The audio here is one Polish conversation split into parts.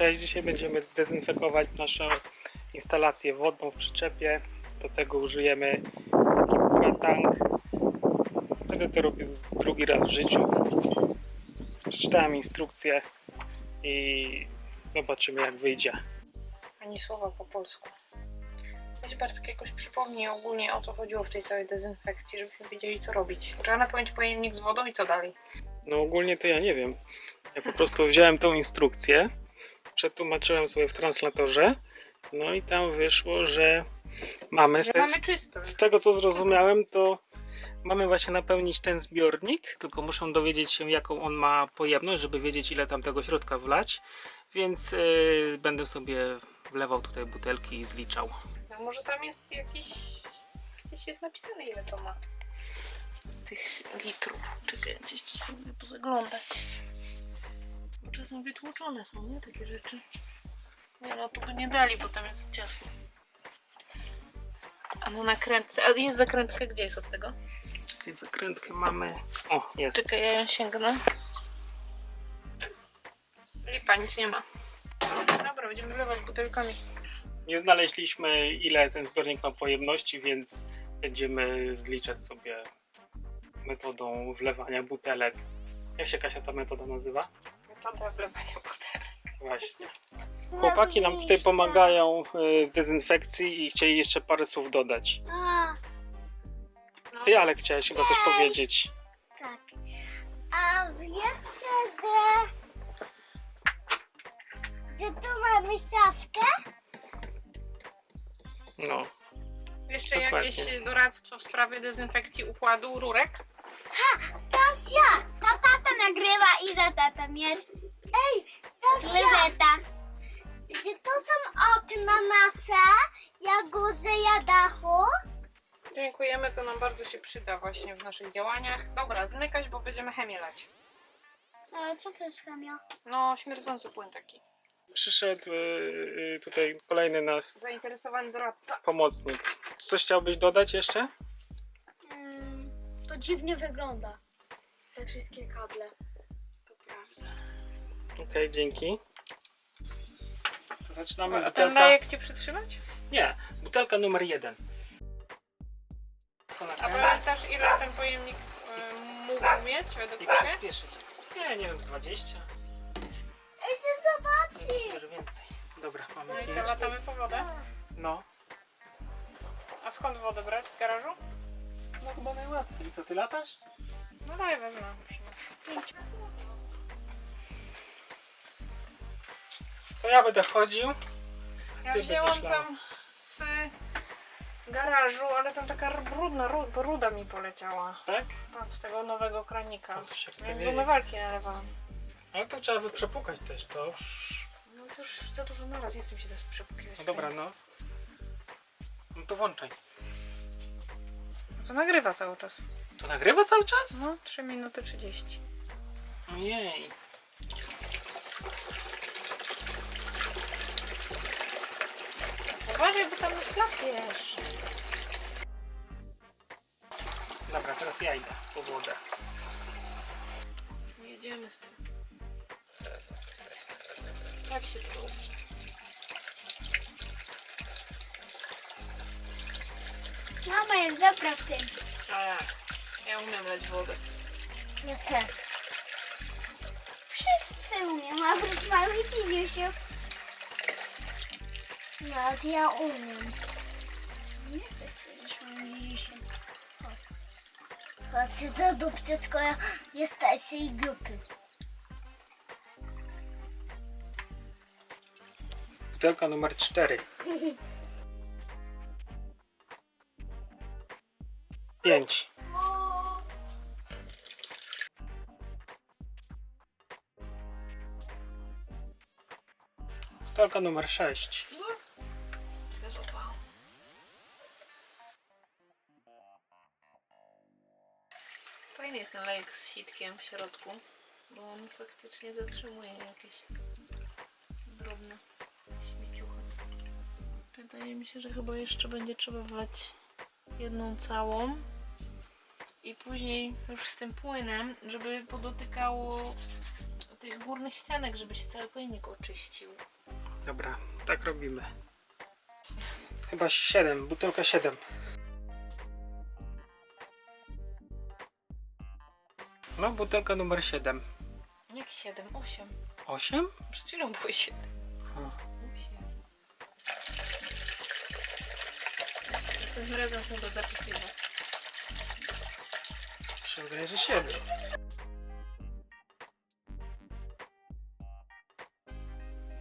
Cześć, dzisiaj będziemy dezynfekować naszą instalację wodną w przyczepie. Do tego użyjemy taki buratank. Będę to robił drugi raz w życiu. Przeczytałem instrukcję i zobaczymy jak wyjdzie. ani słowa po polsku. Weź Bartek jakoś przypomnij ogólnie o co chodziło w tej całej dezynfekcji, żebyśmy wiedzieli co robić. Trzeba napełnić pojemnik z wodą i co dalej? No ogólnie to ja nie wiem. Ja po prostu wziąłem tą instrukcję, przetłumaczyłem sobie w translatorze, no i tam wyszło, że mamy, Że te, mamy czysto. z tego co zrozumiałem, to mamy właśnie napełnić ten zbiornik, tylko muszą dowiedzieć się jaką on ma pojemność, żeby wiedzieć ile tam tego środka wlać, więc yy, będę sobie wlewał tutaj butelki i zliczał. No może tam jest jakiś... Gdzieś jest napisane ile to ma. Tych litrów. Czekaj, gdzieś to spróbuję pozaglądać. Czasem wytłuczone są, nie? Takie rzeczy. Nie no, tu by nie dali, bo tam jest ciasno. A na nakrętce... A jest zakrętka? Gdzie jest od tego? Tutaj zakrętkę mamy. O, jest. Czekaj, ja ją sięgnę. Lipa, nic nie ma. Dobra, będziemy wlewać butelkami. Nie znaleźliśmy ile ten zbiornik ma pojemności, więc będziemy zliczać sobie metodą wlewania butelek. Jak się Kasia ta metoda nazywa? Metoda wlewania butelek. Właśnie. Chłopaki nam tutaj pomagają y, w dezynfekcji i chcieli jeszcze parę słów dodać. A, No, Ty, ale chciałeś chyba coś powiedzieć. tak. A wiecie, że... Że tu mamy szafkę? No, Jeszcze Dokładnie. jakieś doradztwo w sprawie dezynfekcji układu rurek? To tata nagrywa i za tatem jest... Ej, Tosia! Że to są okna nasze, jak ja dachu. Dziękujemy, to nam bardzo się przyda właśnie w naszych działaniach. Dobra, zmykać, bo będziemy chemię lać. Ale co to jest chemia? No, śmierdzący płyn taki. przyszedł y, y, tutaj kolejny nasz Zainteresowany doradca. pomocnik. Coś chciałbyś dodać jeszcze? Mm, to dziwnie wygląda. Te wszystkie kable. To prawda. Okej, dzięki. To zaczynamy A ten butelka. lejek ci przytrzymać? Nie, butelka numer jeden. A pamiętasz ile ten pojemnik y, mógł mieć według I ciebie? Nie, nie wiem, z 20. Ej, chcę zobaczyć. Może więcej. Dobra, mamy No i pięć. co, latamy po wodę? No, A skąd wodę brać? Z garażu? no chyba najłatwiej. I co, ty latasz? No daj, wezmę. Co ja będę chodził? Ja Ty wzięłam będziesz tam z garażu, ale tam taka brudna ru- ruda mi poleciała. Tak? Tam z tego nowego kranika. Tam coś się chce Więc z umywalki nalewałam. Ale to trzeba by przepukać też to. No to już za dużo naraz, nie chcę mi się teraz przepukiwać. No dobra, no. No to włączaj. Co nagrywa cały czas? To nagrywa cały czas? No, 3 minuty 30. Ojej. Uważaj, bo tam klapiesz. Dobra, teraz ja idę po wodę. Jedziemy z tym. Jak się to robi? Mama jest dobra w tym. A jak? Ja umiem leć wodę. Ja też. Wszyscy umiem, a oprócz małych Tiniusiów. Nawet ja umiem. Nie chcę przecież mam Tiniusiem. Chodźcie do dupcy, tylko ja jesteś z tej grupy. Butelka numer 4. 5. Butelka numer 6. Źle złapałam. Fajny jest ten lejek z sitkiem w środku, bo on faktycznie zatrzymuje jakieś drobne śmieciuchy. Wydaje mi się, że chyba jeszcze będzie trzeba wlać jedną całą i później już z tym płynem, żeby podotykało tych górnych ścianek, żeby się cały pojemnik oczyścił. Dobra, tak robimy. Chyba 7, butelka 7. No, butelka numer 7. Jak 7, 8. 8? Przed chwilą było 7. A, 8. Następnym razem się wydaje, że 7.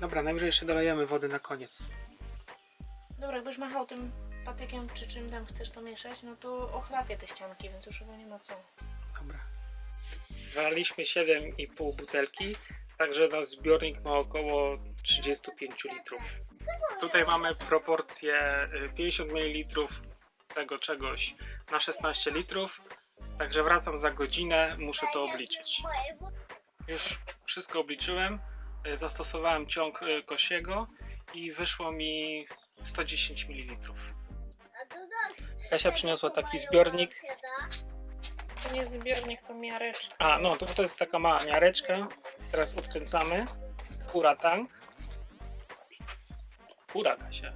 Dobra, najwyżej jeszcze dolejemy wody na koniec. Dobra, jakbyś machał tym patykiem, czy czym tam chcesz to mieszać, no to ochlapie te ścianki, więc już chyba nie ma co. Dobra. Wlaliśmy 7,5 butelki, także nasz zbiornik ma około 35 litrów. Tutaj mamy proporcję y, 50 ml tego czegoś na 16 litrów, także wracam za godzinę, muszę to obliczyć. Już wszystko obliczyłem, zastosowałem ciąg y, Kosiego i wyszło mi 110 ml. Kasia przyniosła taki zbiornik, To nie jest zbiornik, to miareczka. A, no to, to jest taka mała miareczka. Teraz odkręcamy. Kura tank. Kura Kasia.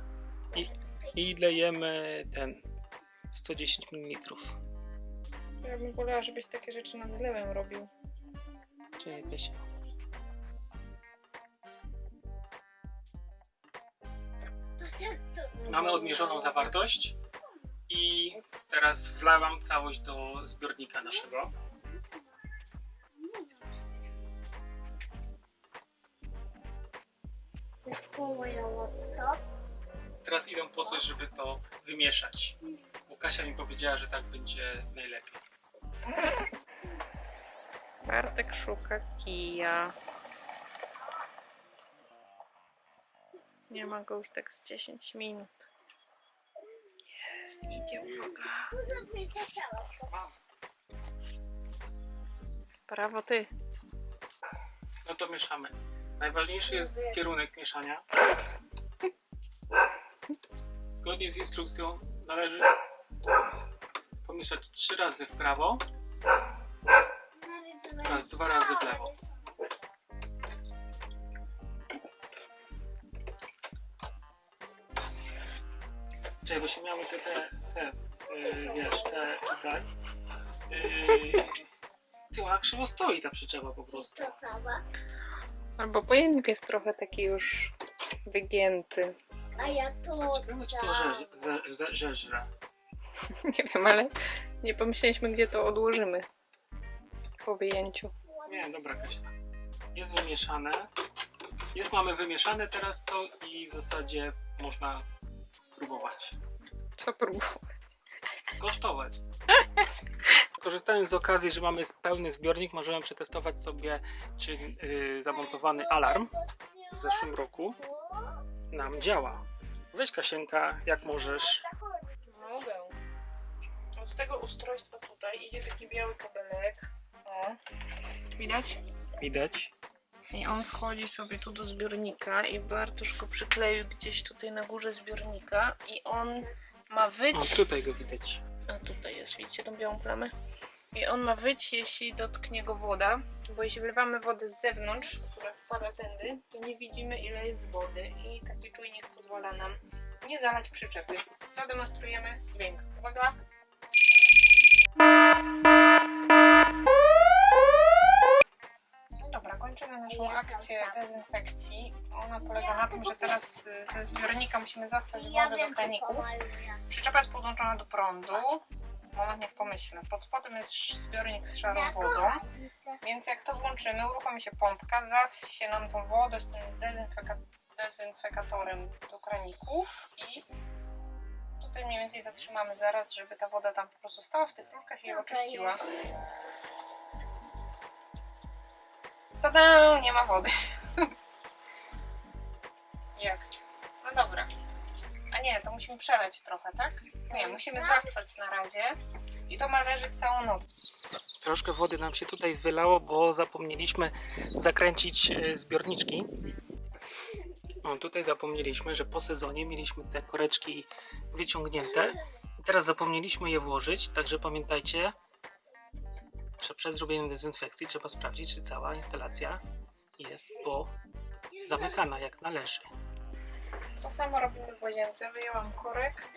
I, I lejemy ten 110 ml. Ja bym wolała, żebyś takie rzeczy nad zlewem robił. Czyli Kasia. Mamy odmierzoną zawartość i teraz wlewam całość do zbiornika naszego. Teraz idę po coś, żeby to wymieszać. Bo Kasia mi powiedziała, że tak będzie najlepiej. Bartek szuka kija. Nie ma go już tak z 10 minut. Jest, idzie, uwaga. Brawo ty. No to mieszamy. Najważniejszy jest kierunek mieszania. Zgodnie z instrukcją należy pomieszać trzy razy w prawo oraz dwa razy w lewo. Czekaj, bo się miały te, te, te yy, wiesz, te tutaj. Yy, ty, ona krzywo stoi ta przyczepa po prostu. To cała. Albo pojemnik jest trochę taki już wygięty. A ja to Ciekawe, czy to żeż, ze, ze, żeżre. Nie wiem, ale nie pomyśleliśmy, gdzie to odłożymy po wyjęciu. Nie, dobra Kasia. Jest wymieszane. Jest, mamy wymieszane teraz to i w zasadzie można próbować. Co próbować? Kosztować. Korzystając z okazji, że mamy pełny zbiornik, możemy przetestować sobie, czy yy, zamontowany alarm w zeszłym roku nam działa. Weź Kasienka, jak możesz. Mogę. Od tego ustrojstwa tutaj idzie taki biały kabelek. O. Widać? Widać. I on wchodzi sobie tu do zbiornika i Bartosz go przykleił gdzieś tutaj na górze zbiornika i on ma wyć... O, tutaj go widać. A tutaj jest, widzicie tą białą plamę? I on ma wyć, jeśli dotknie go woda, bo jeśli wlewamy wodę z zewnątrz, która wpada tędy, to nie widzimy ile jest wody i taki czujnik pozwala nam nie zalać przyczepy. Zademonstrujemy dźwięk. Uwaga! Dobra, kończymy naszą akcję dezynfekcji. Ona polega na tym, że teraz y, ze zbiornika musimy zassać Ja wodę do kraników. Przyczepa jest podłączona do prądu. Moment, niech pomyślę. Pod spodem jest zbiornik z szarą wodą. Więc jak to włączymy, uruchomi się pompka, zassie nam tą wodę z tym dezynfeka dezynfekatorem do kraników i tutaj mniej więcej zatrzymamy zaraz, żeby ta woda tam po prostu stała w tych kruszkach i oczyściła. Tada! Nie ma wody. Jest. No dobra. A nie, to musimy przelać trochę, tak? Nie, musimy zassać na razie. I to ma leżeć całą noc. Troszkę wody nam się tutaj wylało, bo zapomnieliśmy zakręcić e, zbiorniczki. O, tutaj zapomnieliśmy, że po sezonie mieliśmy te koreczki wyciągnięte. Teraz zapomnieliśmy je włożyć, także pamiętajcie, przed zrobieniem dezynfekcji trzeba sprawdzić, czy cała instalacja jest po zamykana jak należy. To samo robimy w łazience. Wyjęłam korek,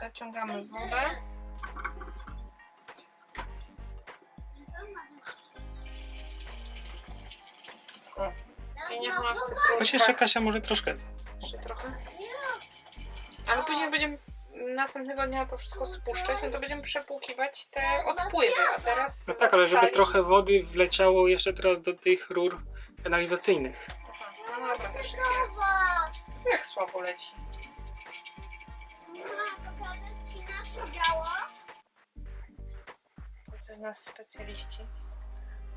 zaciągamy wodę. O, i niech ona w Choć jeszcze Kasia może troszkę. jeszcze trochę. Ale później będziemy następnego dnia to wszystko spuszczać, no to będziemy przepłukiwać te odpływy, a teraz No tak, ale żeby trochę wody wleciało jeszcze teraz do tych rur kanalizacyjnych. Aha, No dobra, to chwilę. Mama, Co jak słabo leci? pokazać ci nasze działo? Tacy z nas specjaliści.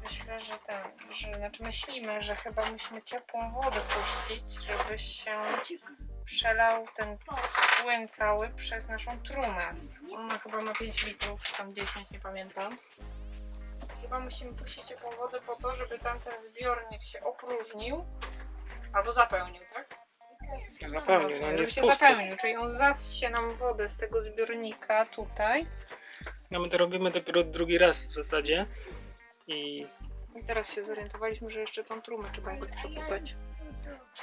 Myślę, że ten, że znaczy myślimy, że chyba musimy ciepłą wodę puścić, żeby się przelał ten płyn cały przez naszą trumę. Ona chyba ma 5 litrów, czy tam 10, nie pamiętam. Chyba musimy puścić ciepłą wodę po to, żeby tamten zbiornik się opróżnił albo zapełnił, tak? Zapełnił, no nie jest się pusty. zapełnił, czyli on zassie nam wodę z tego zbiornika tutaj No my to robimy dopiero drugi raz w zasadzie. I I teraz się zorientowaliśmy, że jeszcze tą trumę trzeba jakoś przepukać.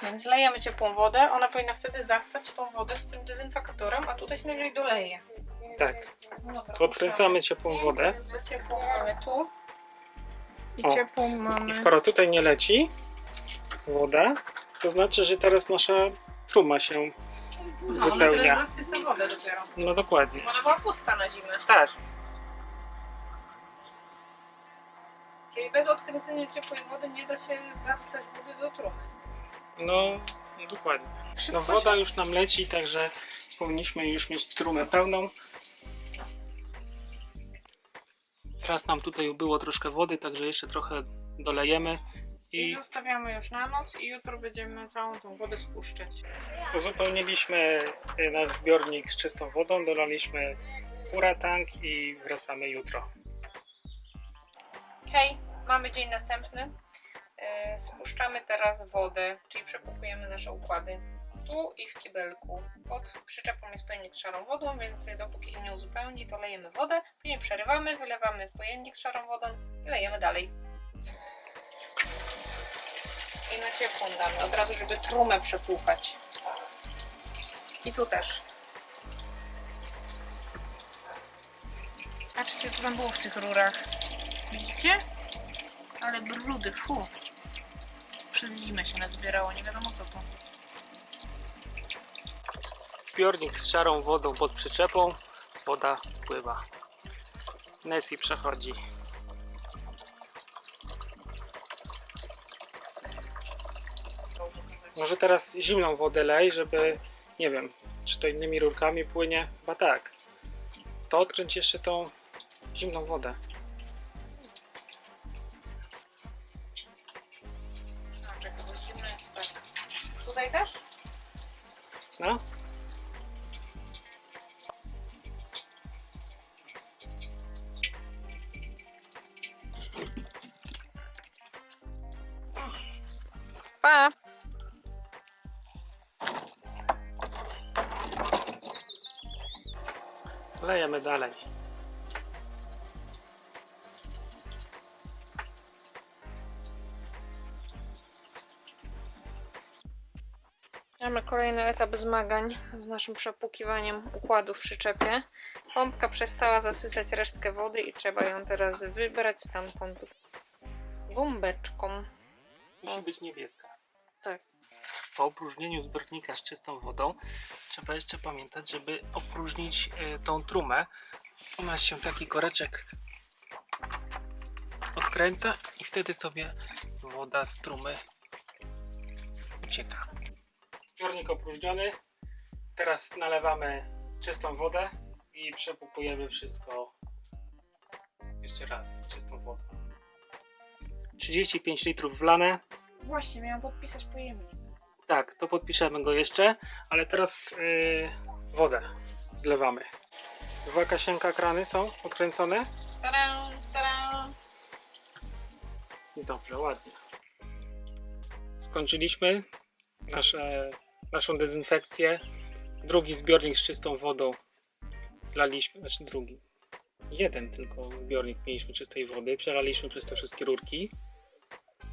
Więc lejemy ciepłą wodę, ona powinna wtedy zassać tą wodę z tym dezynfekatorem, a tutaj się najwyżej doleje. tak, No dobra, to odkręcamy ciepłą wodę. ciepłą mamy tu. I O. ciepłą mamy... I skoro tutaj nie leci woda, to znaczy, że teraz nasza truma się No, ona wypełnia. teraz zasysa wodę dopiero. No dokładnie. Ona była pusta na zimę. Tak, Czyli bez odkręcenia ciepłej wody nie da się zassać wody do trumy. no dokładnie. No woda już nam leci, także powinniśmy już mieć trumę pełną. Teraz nam tutaj było troszkę wody, także jeszcze trochę dolejemy I i zostawiamy już na noc i jutro będziemy całą tą wodę spuszczać. uzupełniliśmy y, nasz zbiornik z czystą wodą, dolaliśmy pura tank i wracamy jutro. Hej, mamy dzień następny. E, Spuszczamy teraz wodę, czyli przepukujemy nasze układy tu i w kibelku. Pod przyczepą jest pojemnik z szarą wodą, więc dopóki się nie uzupełni, to lejemy wodę, później przerywamy, wylewamy w pojemnik z szarą wodą i lejemy dalej. I na ciepłą damy, od razu, żeby trumę przepłukać. I tu też. Patrzcie, co tam było w tych rurach. Widzicie? Ale brudy, fu. Przez zimę się nazbierało, nie wiadomo co to. Zbiornik z szarą wodą pod przyczepą, woda spływa. Nessie przechodzi. Może teraz zimną wodę lej, żeby, nie wiem, czy to innymi rurkami płynie? Chyba tak. To odkręć jeszcze tą zimną wodę. No, Pa! lejemy dalej. Mamy kolejny etap zmagań z naszym przepłukiwaniem układu w przyczepie. Pompka przestała zasysać resztkę wody i trzeba ją teraz wybrać stamtąd bombeczką. Musi być niebieska. Tak. Po opróżnieniu zbiornika z czystą wodą trzeba jeszcze pamiętać, żeby opróżnić e, tą trumę. U nas się taki koreczek odkręca i wtedy sobie woda z trumy ucieka. Zbiornik opróżniony. Teraz nalewamy czystą wodę i przepłukujemy wszystko jeszcze raz czystą wodą. 35 litrów wlane. Właśnie, miałam podpisać pojemnik. Tak, to podpiszemy go jeszcze, ale teraz yy, wodę zlewamy. Dwa kasienka krany są odkręcone. Tadam, tadam. Dobrze, ładnie. Skończyliśmy nasze, naszą dezynfekcję. Drugi zbiornik z czystą wodą zlaliśmy, znaczy drugi. jeden tylko zbiornik mieliśmy czystej wody. Przelaliśmy przez te wszystkie rurki.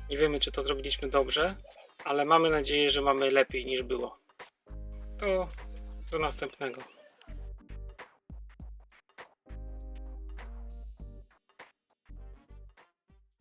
Nie wiemy, czy to zrobiliśmy dobrze, ale mamy nadzieję, że mamy lepiej niż było. To do następnego.